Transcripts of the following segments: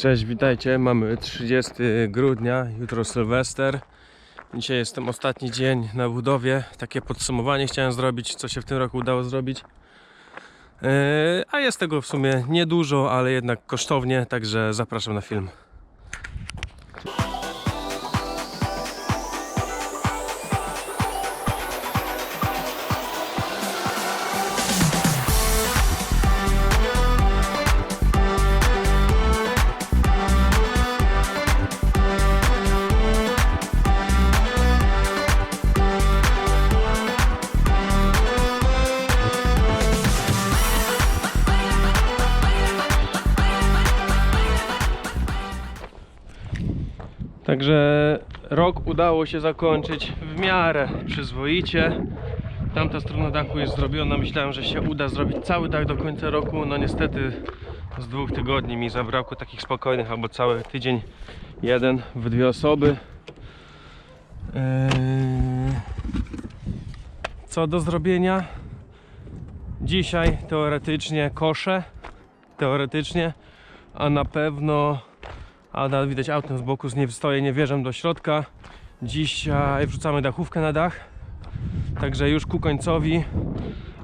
Cześć, witajcie. Mamy 30 grudnia, jutro Sylwester. Dzisiaj jestem ostatni dzień na budowie. Takie podsumowanie chciałem zrobić, co się w tym roku udało zrobić. Yy, A jest tego w sumie niedużo, ale jednak kosztownie, także zapraszam na film. Także rok udało się zakończyć w miarę przyzwoicie. Tamta strona dachu jest zrobiona. Myślałem, że się uda zrobić cały dach do końca roku. No niestety z dwóch tygodni mi zabrakło takich spokojnych, albo cały tydzień jeden w dwie osoby. Eee, Co do zrobienia? Dzisiaj teoretycznie kosze. Teoretycznie, a na pewno a nawet widać autem z boku, nie stoję, nie wierzę do środka. Dzisiaj wrzucamy dachówkę na dach, także już ku końcowi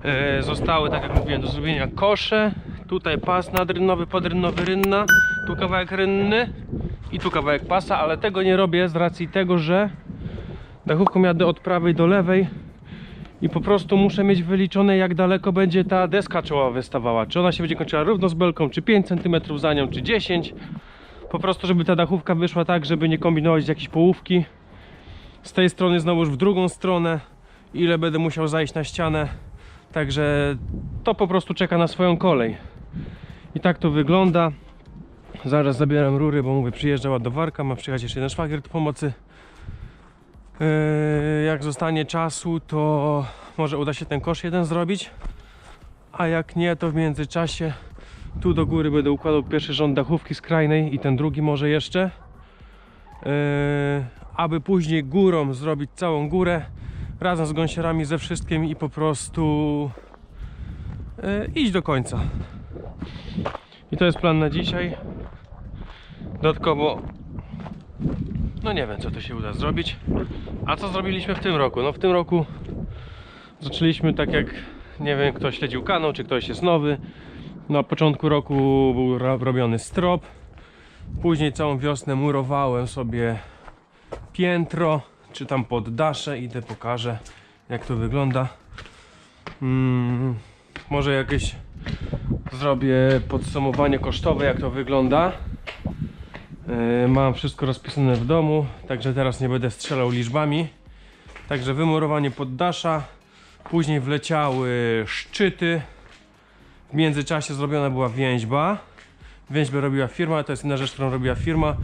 e, zostały, tak jak mówiłem, do zrobienia kosze. Tutaj pas nadrynnowy, podrynnowy, rynna, tu kawałek rynny i tu kawałek pasa, ale tego nie robię z racji tego, że dachówką jadę od prawej do lewej i po prostu muszę mieć wyliczone jak daleko będzie ta deska czołowa wystawała. Czy ona się będzie kończyła równo z belką, czy 5 cm za nią, czy 10 po prostu, żeby ta dachówka wyszła tak, żeby nie kombinować jakieś połówki. Z tej strony znowuż w drugą stronę, ile będę musiał zajść na ścianę. Także to po prostu czeka na swoją kolej. I tak to wygląda. Zaraz zabieram rury, bo mówię, przyjeżdża ładowarka, ma przyjechać jeszcze jeden szwagier do pomocy. Yy, jak zostanie czasu, to może uda się ten kosz jeden zrobić. A jak nie, to w międzyczasie tu do góry będę układał pierwszy rząd dachówki skrajnej i ten drugi może jeszcze. Yy, aby później górą zrobić całą górę razem z gąsiorami ze wszystkim i po prostu yy, iść do końca. I to jest plan na dzisiaj. Dodatkowo no nie wiem co to się uda zrobić. A co zrobiliśmy w tym roku? No w tym roku zaczęliśmy tak jak nie wiem kto śledził kanał, czy ktoś jest nowy. Na początku roku był ro- robiony strop. Później całą wiosnę murowałem sobie piętro, czy tam poddasze. Idę pokażę jak to wygląda. Mm, może jakieś zrobię podsumowanie kosztowe jak to wygląda. Yy, Mam wszystko rozpisane w domu, także teraz nie będę strzelał liczbami. Także wymurowanie poddasza. Później wleciały szczyty. W międzyczasie zrobiona była więźba. Więźbę robiła firma, to jest inna rzecz, którą robiła firma.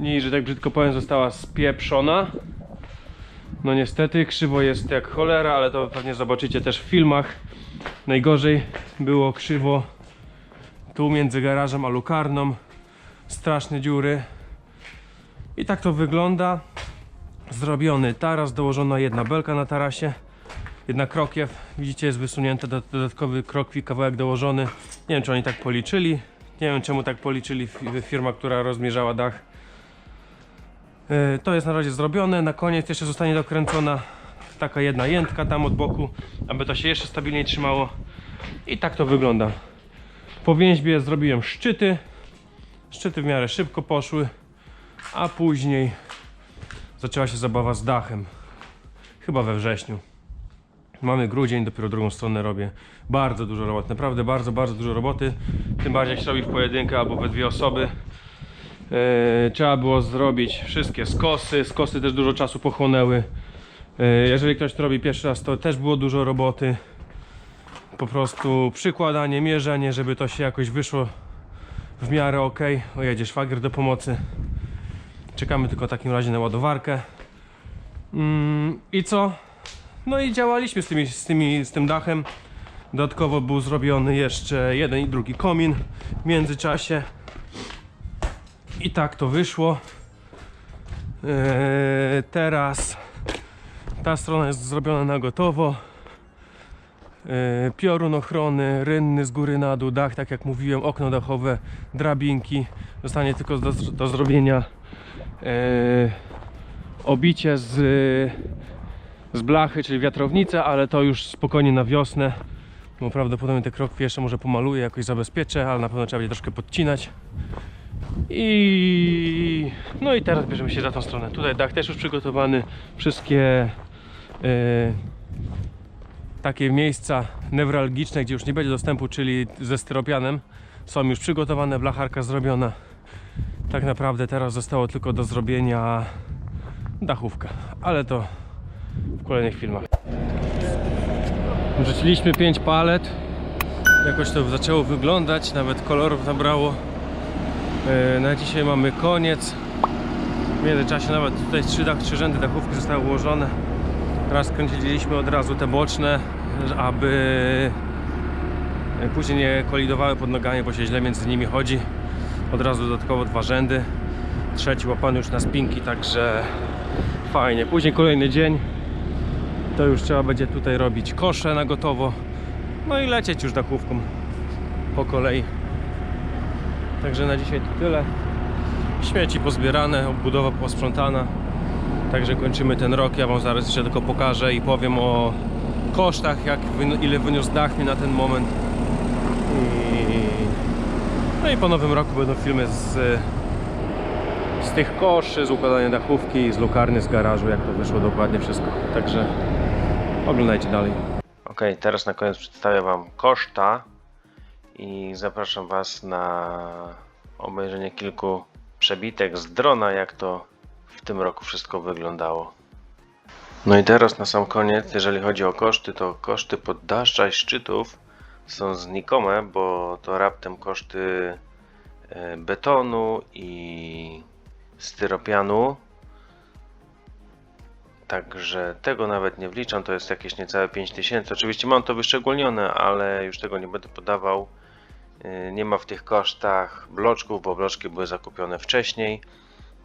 I że tak brzydko powiem, została spieprzona. No niestety, krzywo jest jak cholera, ale to pewnie zobaczycie też w filmach. Najgorzej było krzywo tu między garażem a lukarną. Straszne dziury. I tak to wygląda. Zrobiony taras, dołożona jedna belka na tarasie jedna krokiew, widzicie jest wysunięta, do- dodatkowy krokwi, kawałek dołożony. Nie wiem czy oni tak policzyli, nie wiem czemu tak policzyli fi- firma, która rozmierzała dach. Yy, To jest na razie zrobione, na koniec jeszcze zostanie dokręcona taka jedna jętka tam od boku, aby to się jeszcze stabilniej trzymało. I tak to wygląda. Po więźbie zrobiłem szczyty. Szczyty w miarę szybko poszły, a później zaczęła się zabawa z dachem. Chyba we wrześniu. Mamy grudzień, dopiero drugą stronę robię. Bardzo dużo roboty, naprawdę bardzo, bardzo dużo roboty. Tym bardziej jak się robi w pojedynkę albo we dwie osoby. Eee, trzeba było zrobić wszystkie skosy. Skosy też dużo czasu pochłonęły. Eee, jeżeli ktoś to robi pierwszy raz, to też było dużo roboty. Po prostu przykładanie, mierzenie, żeby to się jakoś wyszło w miarę ok. O, jedzie szwagier do pomocy. Czekamy tylko w takim razie na ładowarkę. Mm, I co? No i działaliśmy z, tymi, z, tymi, z tym dachem. Dodatkowo był zrobiony jeszcze jeden i drugi komin w międzyczasie. I tak to wyszło. Eee, teraz ta strona jest zrobiona na gotowo. Yy, piorun ochrony, rynny z góry na dół, dach, tak jak mówiłem, okno dachowe, drabinki. Zostanie tylko do, do zrobienia yy, obicie z, z blachy, czyli wiatrownica, ale to już spokojnie na wiosnę. Bo prawdopodobnie te krokwie jeszcze może pomaluję, jakoś zabezpieczę, ale na pewno trzeba będzie troszkę podcinać. I no i teraz bierzemy się za tą stronę. Tutaj dach też już przygotowany. Wszystkie yy, takie miejsca newralgiczne, gdzie już nie będzie dostępu, czyli ze styropianem, są już przygotowane, blacharka zrobiona. Tak naprawdę teraz zostało tylko do zrobienia dachówka, ale to w kolejnych filmach. Wrzuciliśmy 5 palet. Jakoś to zaczęło wyglądać, nawet kolorów nabrało. E, Na dzisiaj mamy koniec. W międzyczasie nawet tutaj trzy, dach, trzy rzędy dachówki zostały ułożone. Raz kręciliśmy od razu te boczne, aby później nie kolidowały pod nogami, bo się źle między nimi chodzi. Od razu dodatkowo dwa rzędy. Trzeci łapany już na spinki, także fajnie. Później kolejny dzień. To już trzeba będzie tutaj robić kosze na gotowo. No i lecieć już dachówką po kolei. Także na dzisiaj to tyle. Śmieci pozbierane, obudowa posprzątana. Także kończymy ten rok. Ja Wam zaraz jeszcze tylko pokażę i powiem o kosztach, jak, ile wyniósł dach mi na ten moment. I... No i po nowym roku będą filmy z, z tych koszy, z układania dachówki, z lukarny, z garażu, jak to wyszło dokładnie wszystko. Także oglądajcie dalej. Ok, teraz na koniec przedstawię Wam koszta i zapraszam Was na obejrzenie kilku przebitek z drona, jak to w tym roku wszystko wyglądało. No i teraz na sam koniec, jeżeli chodzi o koszty, to koszty poddaszcza i szczytów są znikome, bo to raptem koszty e, betonu i styropianu Także tego nawet nie wliczam, to jest jakieś niecałe 5000. Oczywiście mam to wyszczególnione, ale już tego nie będę podawał. Yy, Nie ma w tych kosztach bloczków, bo bloczki były zakupione wcześniej.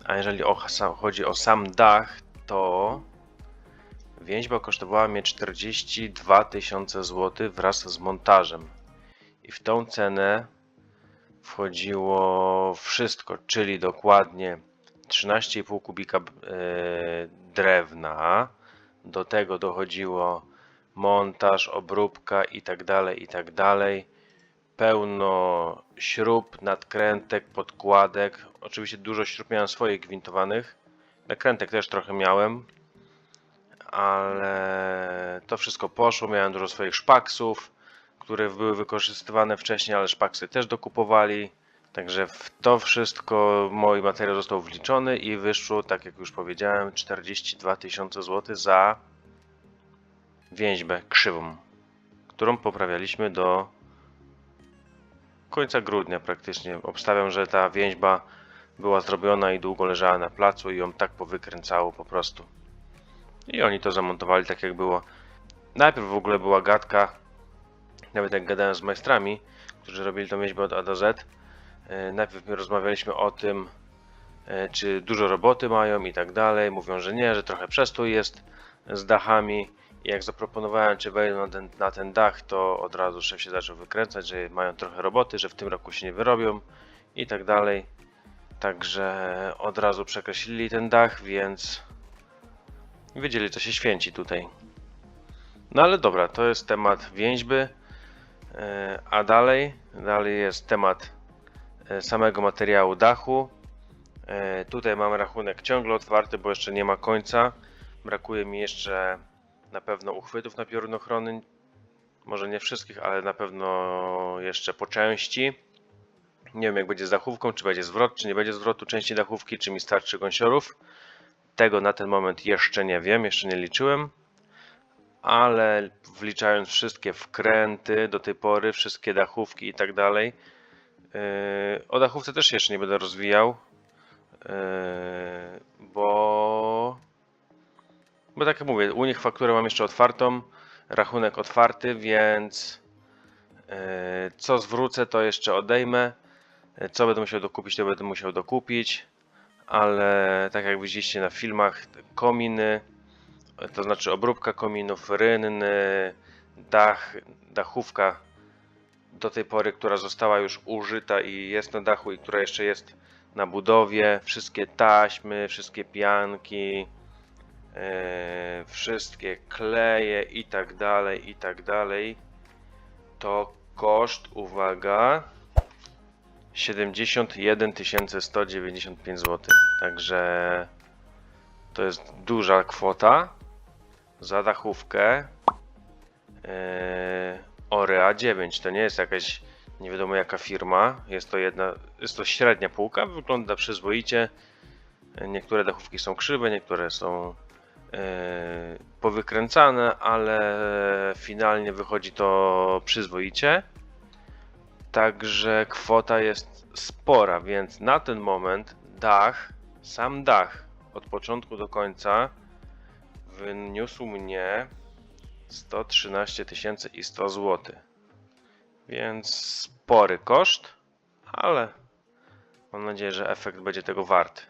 A jeżeli o, chodzi o sam dach, to więźba kosztowała mnie 42 tysiące złotych wraz z montażem. I w tą cenę wchodziło wszystko, czyli dokładnie 13,5 kubika e, drewna. Do tego dochodziło montaż, obróbka i tak dalej, i tak dalej. Pełno śrub, nadkrętek, podkładek. Oczywiście dużo śrub miałem swoich gwintowanych. Nakrętek też trochę miałem. Ale to wszystko poszło. Miałem dużo swoich szpaksów, które były wykorzystywane wcześniej, ale szpaksy też dokupowali. Także w to wszystko mój materiał został wliczony i wyszło, tak jak już powiedziałem, 42 tysiące złotych za więźbę krzywą, którą poprawialiśmy do końca grudnia praktycznie. Obstawiam, że ta więźba była zrobiona i długo leżała na placu i ją tak powykręcało po prostu. I oni to zamontowali tak jak było. Najpierw w ogóle była gadka, nawet jak gadałem z majstrami, którzy robili tą więźbę od A do Z, Najpierw my rozmawialiśmy o tym, e, czy dużo roboty mają i tak dalej. Mówią, że nie, że trochę przestój jest z dachami. I jak zaproponowałem, czy wejdą na ten, na ten dach, to od razu szef się zaczął wykręcać, że mają trochę roboty, że w tym roku się nie wyrobią i tak dalej. Także od razu przekreślili ten dach, więc wiedzieli, co się święci tutaj. No ale dobra, to jest temat więźby. E, A dalej, dalej jest temat e, samego materiału dachu. E, Tutaj mam rachunek ciągle otwarty, bo jeszcze nie ma końca. Brakuje mi jeszcze na pewno uchwytów na piorunochrony. Może nie wszystkich, ale na pewno jeszcze po części. Nie wiem jak będzie z dachówką, czy będzie zwrot, czy nie będzie zwrotu części dachówki, czy mi starczy gąsiorów. Tego na ten moment jeszcze nie wiem, jeszcze nie liczyłem. Ale wliczając wszystkie wkręty do tej pory, wszystkie dachówki i tak dalej, O dachówce też jeszcze nie będę rozwijał, yy, bo, bo tak jak mówię, u nich fakturę mam jeszcze otwartą, rachunek otwarty, więc yy, co zwrócę to jeszcze odejmę, co będę musiał dokupić to będę musiał dokupić, ale tak jak widzieliście na filmach, kominy, to znaczy obróbka kominów, rynny, dach, dachówka do tej pory, która została już użyta i jest na dachu i która jeszcze jest na budowie, wszystkie taśmy, wszystkie pianki, e, wszystkie kleje i tak dalej, i tak dalej, to koszt, uwaga, 71 195 zł. Także to jest duża kwota za dachówkę. Eee, Orea 9 to nie jest jakaś nie wiadomo jaka firma. Jest to jedna, jest to średnia półka, wygląda przyzwoicie. Niektóre dachówki są krzywe, niektóre są e, powykręcane, ale finalnie wychodzi to przyzwoicie. Także kwota jest spora, więc na ten moment dach, sam dach od początku do końca wyniósł mnie 113 tysięcy i 100 zł. Więc spory koszt, ale mam nadzieję, że efekt będzie tego wart.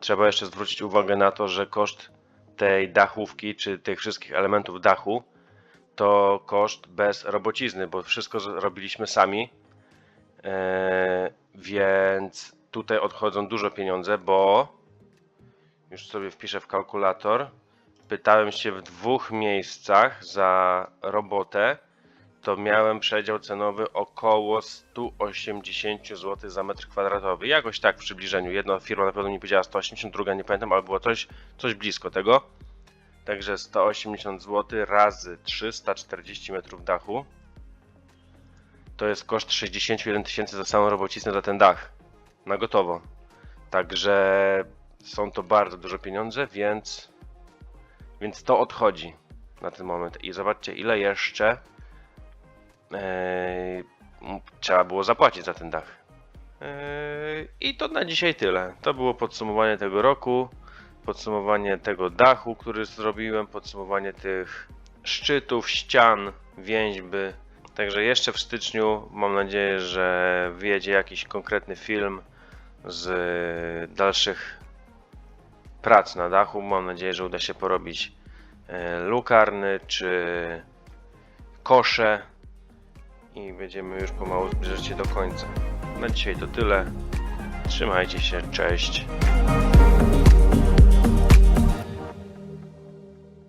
Trzeba jeszcze zwrócić uwagę na to, że koszt tej dachówki, czy tych wszystkich elementów dachu, to koszt bez robocizny, bo wszystko robiliśmy sami. Eee, więc tutaj odchodzą dużo pieniądze, bo już sobie wpiszę w kalkulator. Pytałem się w dwóch miejscach za robotę, to miałem przedział cenowy około 180 zł za metr kwadratowy. Jakoś tak w przybliżeniu. Jedna firma na pewno mi powiedziała 180, druga nie pamiętam, ale było coś, coś blisko tego. Także 180 zł razy 340 metrów dachu. To jest koszt 61 tysięcy za samą robociznę za ten dach. Na gotowo. Także są to bardzo duże pieniądze, więc, więc to odchodzi na ten moment. I zobaczcie, ile jeszcze m- trzeba było zapłacić za ten dach. Eee, I to na dzisiaj tyle. To było podsumowanie tego roku, podsumowanie tego dachu, który zrobiłem, podsumowanie tych szczytów, ścian, więźby. Także jeszcze w styczniu mam nadzieję, że wyjedzie jakiś konkretny film z dalszych prac na dachu. Mam nadzieję, że uda się porobić e, lukarny czy kosze i będziemy już pomału zbliżać się do końca. Na dzisiaj to tyle. Trzymajcie się, cześć.